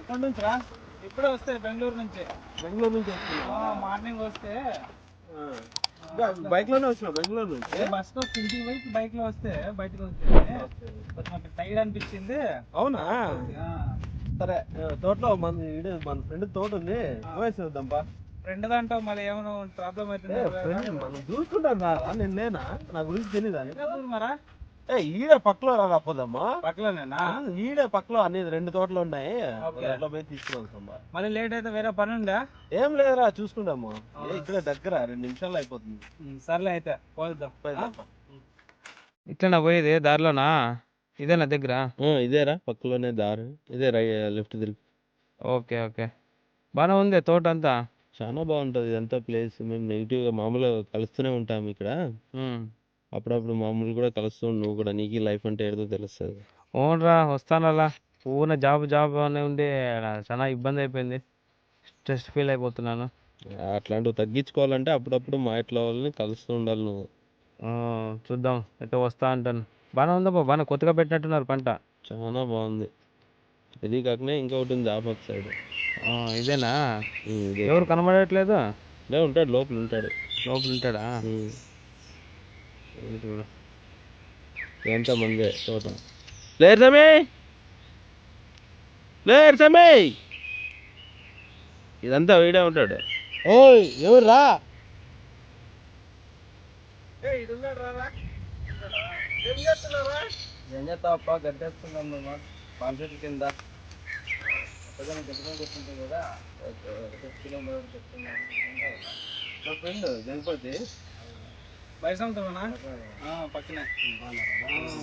ఎక్కడి నుంచి రా? ఇప్పుడే వస్తే బెంగళూరు నుంచి. బెంగళూరు నుంచి మార్నింగ్ వస్తే. బైక్లోనే వచ్చిన బెంగళూరు నుంచి బస్లో ఇంటికి పోయి బైక్లో వస్తే బయటకు వస్తే టైర్డ్ అనిపించింది. అవునా? సరే తోటలో మన మన ఫ్రెండ్ తోట ఉంది. పోయేసి వద్దాంపా ఫ్రెండ్ దాంట్లో మరి ఏమైనా ప్రాబ్లం ఫ్రెండ్ మనం చూసుకుంటాం రా నేను నేనా? నా గురించి తెలియదా మరా? ఏ ఈడ పక్కలో రాకపోదమ్మా పక్కలోనేనా? ఈడ పక్కలో అనేది రెండు తోటలు ఉన్నాయి. దాంట్లో పోయి తీసుకుని మళ్ళీ లేట్ అయితే వేరే పని ఉందా? ఏం లేదురా చూసుకుంటాము. ఏ, ఇక్కడ దగ్గర రెండు నిమిషాలు అయిపోతుంది. సర్లే అయితే పోదాం పోయేద్దాంపా. ఇట్లా పోయేది దారిలోనా? ఇదే నా దగ్గర? ఆ, ఇదేరా పక్కలోనే దారి. ఇదే రై లెఫ్ట్ తిరిగి. Okay okay. బాగానే ఉంది తోట అంతా? చాలా బాగుంటది ఇదంతా ప్లేస్ మేము నెగిటివ్గా మామూలుగా కలుస్తూనే ఉంటాం ఇక్కడ. అప్పుడప్పుడు మామూలు కూడా కలుస్తూ ఉండు నువ్వు కూడా నీకు లైఫ్ అంటే ఏదో తెలుస్తుంది. ఓన్రా వస్తానలా పూర్ణ జాబ్ జాబ్ అని ఉండి చాలా ఇబ్బంది అయిపోయింది. స్ట్రెస్ ఫీల్ అయిపోతున్నాను. అట్లాంటివి తగ్గించుకోవాలంటే అప్పుడప్పుడు మా ఇంట్లో వాళ్ళని కలుస్తూ ఉండాలి నువ్వు. చూద్దాం అయితే వస్తా అంటాను. బాగానే ఉందా బాగా కొత్తగా పెట్టినట్టున్నారు పంట. చాలా బాగుంది. ఇది కాకనే ఇంకొకటి ఉంది ఆపోజిట్ సైడ్ ఇదేనా? ఎవరు కనబడట్లేదు? ఉంటాడు లోపల ఉంటాడు. లోపల ఉంటాడా? ఇదంతా మందే తోట లేరు సమీ లేరు సమీ ఇదంతా వీడే ఉంటాడు. ఓయ్ ఎవరు రా. ఏం చేస్తావప్ప గడ్డేస్తున్నాం మేము. కింద. కూర్చుంటాం కదా ఫ్రెండ్ గణపతి బయసంతమేనా పక్కనే.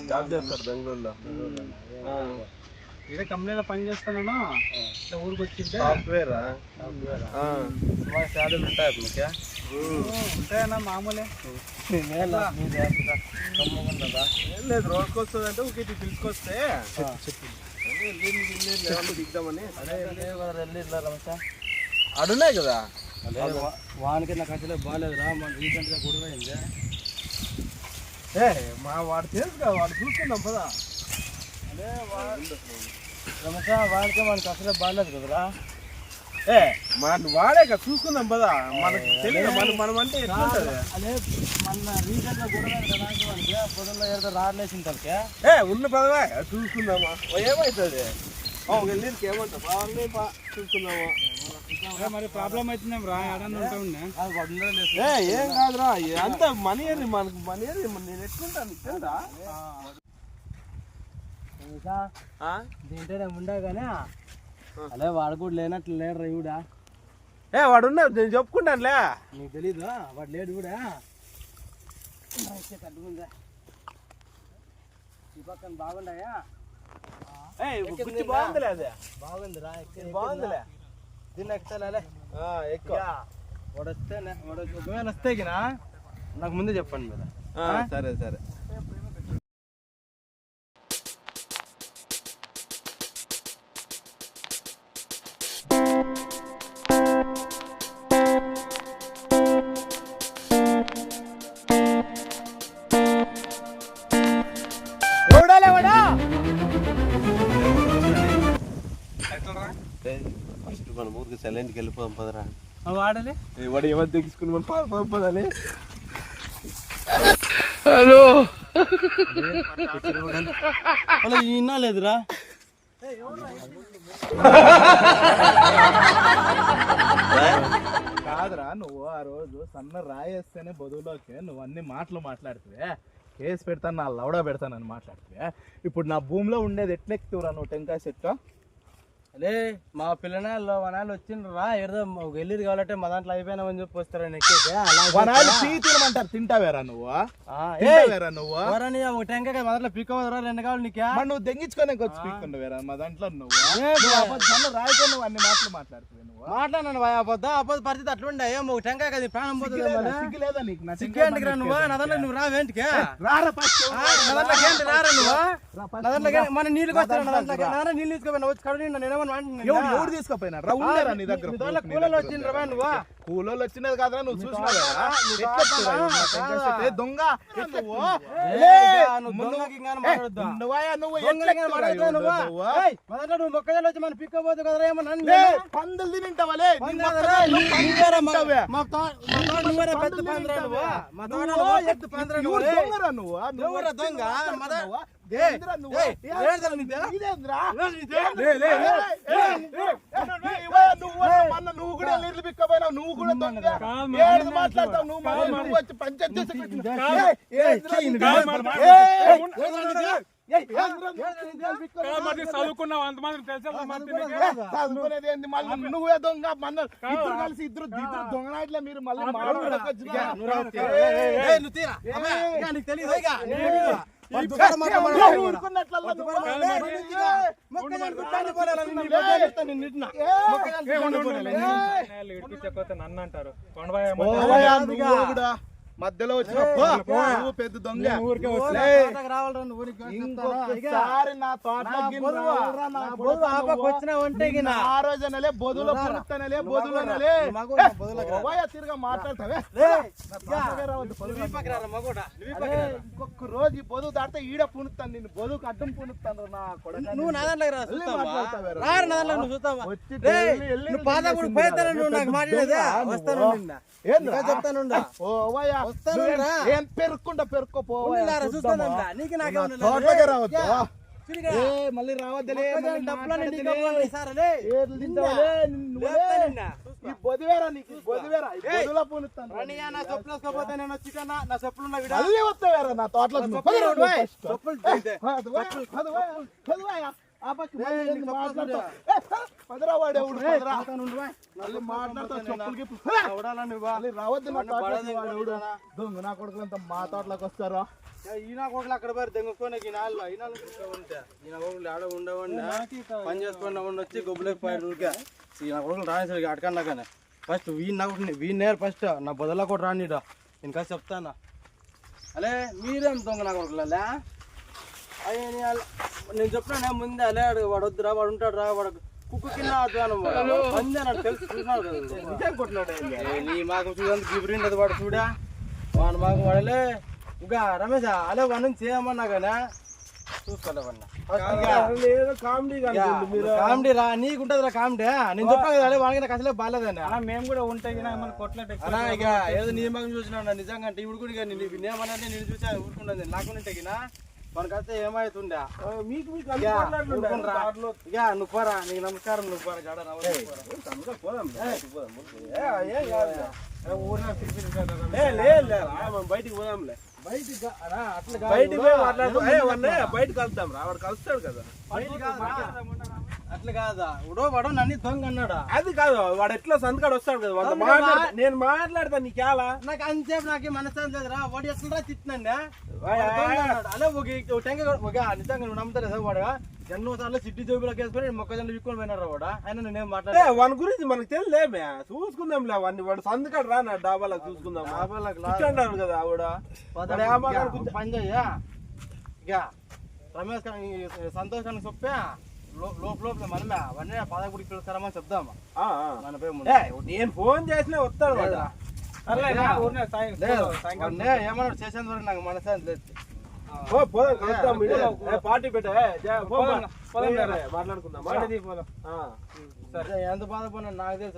జాబ్ చేస్తాడు బెంగళూరులో ఇదే కంపెనీలో పని చేస్తున్నాను ఇట్లా ఊరికి వచ్చింటే. సాఫ్ట్వేర్? శాలరీలు ఉంటాయి అతనికి ఉంటాయన్నా మామూలే. ఏం లేదు రోజుకి వస్తుంది అంటే ఒకటి పిలుచుకొస్తే దిగుదామని అడున్నాయి కదా? వానికి నాకు అసలే బాగాలేదురా మన రీసెంట్గా గొడవ అయింది. ఏ మా వాడు తెలుసు వాడు చూసుకుందాం పదా. రమేష్ వానికి మనకి అసలే బాగాలేదు కదరా. ఏ మన వాడే కదా చూసుకుందాం పదా. మనకు తెలియదు మన మనం అంటే అదే మన రీసెంట్గా గొడవ అయింది కదా పొద్దున్న ఏదో రాడలేసిన తలకే ఏ ఉన్న పదవా చూసుకుందామా. ఏమవుతుంది వెళ్ళికి ఏమంటావు? చూసుకుందామా. మరి ప్రాబ్లం అవుతుందేం రా? ఏడన్నా ఉంటా ఏ ఏం కాదురా అంత మనీ ఏరి మనకు మనీ ఏరి నేను తెలుదా ఆ? దీంట్లో ఉండే కానీ అదే వాడు కూడా లేనట్లు లేడు రా ఇవిడా ఏ వాడు ఉన్నాడు నేను చెప్పుకుంటానులే. నీకు తెలీదు? వాడు లేడు కూడా కట్టుకుందా ఈ పక్కన బాగుండాయా? బాగుందిరా బాగుందిలే. దీన్ని ఎక్కాలే ఆ, ఎక్కువ వాడు వస్తే వాడు ఒకవేళ వస్తే నాకు ముందే చెప్పండి మీరు సరే సరే వెళ్ళిపోదాం పదరా వాడలే? వాడు ఎవరు తెగించుకుని మనం పారిపోదాం పదాలి అలా లేదురా. కాదురా నువ్వు ఆ రోజు సన్న రాయేస్తేనే బదువులోకి నువ్వు అన్ని మాటలు మాట్లాడుతువే. కేసు పెడతాను నా లవడా పెడతానని మాట్లాడుతువే. ఇప్పుడు నా భూమిలో ఉండేది ఎట్లెక్కుతురా నువ్వు టెంకాయ చెట్టు? లే మా పిల్లనాళ్ళు వనాలు వచ్చిండ్రా ఏదో వెళ్ళిరు కాబట్టి మా దాంట్లో అయిపోయినామని చెప్పి వస్తారని వనాలు తింటావేరా నువ్వు? తింటావేరా నువ్వు? ఒక టెంకాయ మొదట్లో పిక్ అవ్వదురా రెండు కావాలి నీకే? మరి నువ్వు దెంగించుకొని వచ్చి పీక్కుండవేరా మా దాంట్లో నువ్వు? అబద్ధాలు రాయితే నువ్వు అన్ని మాటలు మాట్లాడుతున్నావు నువ్వు? మాట్లాడినాను భయ అబద్ధ అబద్ధ పరిస్థితి అట్లుండే. ఏమో ఒక టెంకాయ కదా ప్రాణం పోతుంది సిగ్గులేదా? నీకు? నా సిగ్గేంటికి రా నువ్వు? నా దాంట్లో నువ్వు రావేంటికే రారా నా దాంట్లోకి రారా నువ్వు? నా దాంట్లోకి ఏంటి? మన నీళ్ళకి వచ్చాను నా దాంట్లోకి దాంట్లో నీళ్ళు తీసుకోపోయినా వచ్చి నేనేమన్నా అంటున్నా ఎవడు ఎవడు తీసుకుపోయినా రా ఉండరా నీ దగ్గర. కూలోళ్ళు వచ్చినది కాదురా నువ్వు చూసినావు దొంగ? నువ్వు? మొక్కజొన్న వచ్చి మన పిక్ అవ్వదు కదరా ఏమన్నా? పందులు తినింటావలే నీ పంది మొక్క కదరా, దాంట్లో నీ- పందులు నువ్వేరా మా- తింటావే. మా తో- మా తోట నువ్వేరా పెద్ద పందులు పందిరా నువ్వు? దొంగ? నువ్వు? కూడా నీళ్ళు పిక్కపోయినావు నువ్వు కూడా ఏడు మాట్లాడతావు నువ్వు నువ్వు వచ్చి పంచాయతీ? చదువుకున్నావు ఏ, చదువుకునేది ఏంది మళ్ళీ నువ్వే దొంగ మన ఇద్దరు కలిసి ఇద్దరు ఇద్దరు దొంగనాట్లే మీరు మళ్ళీ మాట్లాడకు కూడా కూడా నిన్ను? అంటారు. మధ్యలో వచ్చిన. నువ్వు పెద్ద దొంగ. నా తోటకు చెప్తానా? ఇంకొకసారి నా గిన. ఆ రోజనలే బొదులో నువ్వు రారా. పురుత్తనలే నువ్వు బొదులు మగోడు అనలే రా. నువ్వు మగోడు, బొదులకు రా. ఓవయ్యా, తిరిగా మాట్లాడతావే. తోటకే. ఇంకొక రోజు బొదువు దాటితే ఈడ పుణుతాను నిన్ను. బొదువుకు అడ్డం పుణుతాను నా కొడకా నువ్వు నా దాంట్లోకి నువ్వు నాకు మాట్లాడేదా. వస్తాను చెప్తానుండా. ఓ ఏం పెరుక్కుంటా పెరుక్కో పోవయ్యా, ఉండిలారా, చూద్దామా? చూస్తానుండా. నీకు నాకే రావద్దు. మళ్ళీ రావద్దులే. ఈ బొదివేరా నీకు బొదివేరా. బొదులో రానియా, నా చెప్పులు వేసుకోపోతే నేను వచ్చి కన్నా, నా చెప్పులు ఉన్నాయి విడా. మళ్ళీ వస్తావేరా నా నువ్వు. చెప్పులు నా వాడిని? దొంగ నా కొడుకులంతా మా తోటలోకి వస్తారా? ఏ, ఈయన కొడుకులు అక్కడ పోయి దెంగుకొని ఈ నాళ్ళు ఈ నాళ్ళు ఇక్కడ ఉంటే. ఈయన కొడుకులు ఆడ ఉండవండి? పని చేసుకొని ఉండొచ్చి గొబ్బులకు పోయి ఊరికే. ఈయన కొడుకులు రానేసరికి అడకన్నా కానీ. ఫస్ట్ వీన్ నాకు వీన్ నేర్ ఫస్ట్ నా బదులా కూడా రానిడా. ఇంకా చెప్తానా? అలే మీరేం దొంగ నా కొడుకులే అయ్యే నేను చెప్పినా ముందే అలే వాడు వద్దురా వాడు ఉంటాడు రా వాడు కుక్క కింద అధ్వానం పంది అన్నాడు తెలుసు చూసినాడు నీ మాకు చూడండి గిబరిండదు వాడు చూడా? వాడు మాకు వాడలే. ఇంకా రమేష్ అలే వాడి నుంచి చేయమన్నా కానీ కామెడీ రా నీకు ఉంటుంది రా కామెడీ. నేను చెప్పాను కదా నాకు అసలే బాగాలేదండి మేము కూడా ఉంటాయి కొట్లాట ఏదో నీ మగం చూసినా నిజంగా అంటే ఇప్పుడు కూడా నేను నేమన్నా నేను చూసా ఊరుకున్నది నాకు ఉంటే మనకైతే ఏమైతుండే? మీకు మీకు ఇక ఊరుకోనరా. ఇక నువ్వు పోరా నీకు నమస్కారం నువ్వు పోరా జాడ రావాలి, నువ్వు పోరా. బయటికి పోదాంలే. బయటికి. బయటికి కలుద్దాం రా వాడు కలుస్తాడు కదా. అట్లా కాదా? ఉడో వాడో నన్ను దొంగ అన్నాడా అది కాదు వాడు ఎట్లా సంతకాడు వస్తాడు కదా కదా. మాట్లాడతా నేను మాట్లాడతా నీకేలా నాకు అంతసేపు నాకు మనసు లేదురా వాడు ఎట్లా తిట్టినండి? అలా ఒక ఒక టెంక ఒక నిజంగా నువ్వు నమ్ముతారా వాడు? ఎన్నో సార్లు సిట్టి జోబులోకి వేసుకొని మొక్కజొన్న విక్కుని పోయినారా వాడు? ఆయన నేనేం మాట్లాడే వాని గురించి మనకు తెలియలేమే చూసుకుందాంలే వాడిని. వాడు సంతకాడు రా నా డాబాలో చూసుకుందాం కూర్చుంటాడు కదా ఆవిడ. వాడు కూర్చో- పని చెయ్యా ఇక రమేష్ గా- ఈ సంతోష్ అని చెప్పా లోపల లోపల మనమే అవన్నీ పదకొండుకి పిలుస్తారమని చెప్దామా. మన నేను ఫోన్ చేసినా వస్తాడు వాడు. ఏమన్నాడు? చేసేంత వరకు నాకు మనసు లేదు. పార్టీ పెట్టే మాట్లాడుకుందాం. ఎంత బాధపడినా నాకు తెలుసు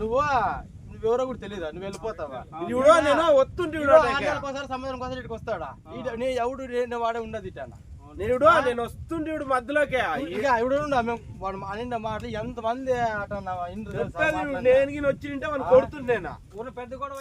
నువ్వు? నువ్వెవరో కూడా తెలియదా నువ్వు వెళ్ళిపోతావా? ఇప్పుడు నేను వస్తుంటే సముద్రం కోసం ఇటుకు వస్తాడా? నీ ఎవడు నేను వాడే ఉండదు ఇట నేను నేను వస్తుంటే ఇప్పుడు మధ్యలోకే. ఇక ఎవడు ఉండా మేము వాడు అనిండ మాటలు ఎంత మంది అట నేను వచ్చింటే వాడిని కొడుతుండేనా పెద్ద గొడవ